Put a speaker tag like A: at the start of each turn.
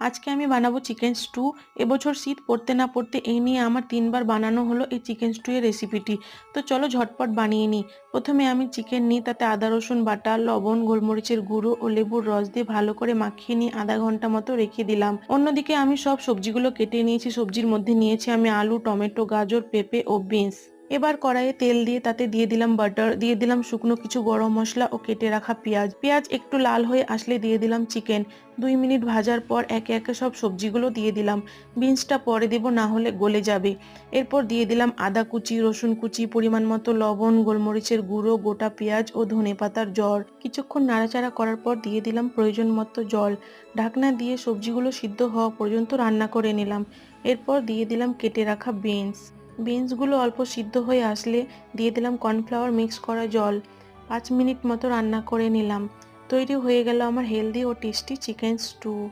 A: আজকে আমি বানাবো চিকেন স্টু এবছর শীত পড়তে না পড়তে এই নিয়ে আমার তিনবার বানানো হলো এই চিকেন স্টু এর রেসিপিটি তো চলো ঝটপট বানিয়ে নিই। প্রথমে আমি চিকেন নিই, তাতে আদা, রসুন, বাটা, লবণ, গোলমরিচের গুঁড়ো ও লেবুর রস দিয়ে ভালো করে মাখিয়ে নিয়ে আধা ঘণ্টা মতো রেখে দিলাম। অন্যদিকে আমি সব সবজিগুলো কেটে নিয়েছি, সবজির মধ্যে নিয়েছি আমি আলু, টমেটো, গাজর, পেঁপে ও বিনস। এবার কড়াইয়ে তেল দিয়ে তাতে দিয়ে দিলাম বাটার দিয়ে দিলাম শুকনো কিছু গরম মশলা ও কেটে রাখা পেঁয়াজ। পেঁয়াজ একটু লাল হয়ে আসলে দিয়ে দিলাম চিকেন দুই মিনিট ভাজার পর একে একে সব সবজিগুলো দিয়ে দিলাম। বিনসটা পরে দেব, না হলে গলে যাবে। এরপর দিয়ে দিলাম আদা কুচি, রসুন কুচি, পরিমাণ মতো লবণ, গোলমরিচের গুঁড়ো, গোটা পেঁয়াজ ও ধনে পাতার জল। কিছুক্ষণ নাড়াচাড়া করার পর দিয়ে দিলাম প্রয়োজন মতো জল। ঢাকনা দিয়ে সবজিগুলো সিদ্ধ হওয়া পর্যন্ত রান্না করে নিলাম। এরপর দিয়ে দিলাম কেটে রাখা বিনস বিনসগুলো অল্প সিদ্ধ হয়ে আসলে দিয়ে দিলাম কর্নফ্লাওয়ার মিক্স করা জল। পাঁচ মিনিট মতো রান্না করে নিলাম। তৈরি হয়ে গেল আমার হেলদি ও টেস্টি চিকেন স্টু।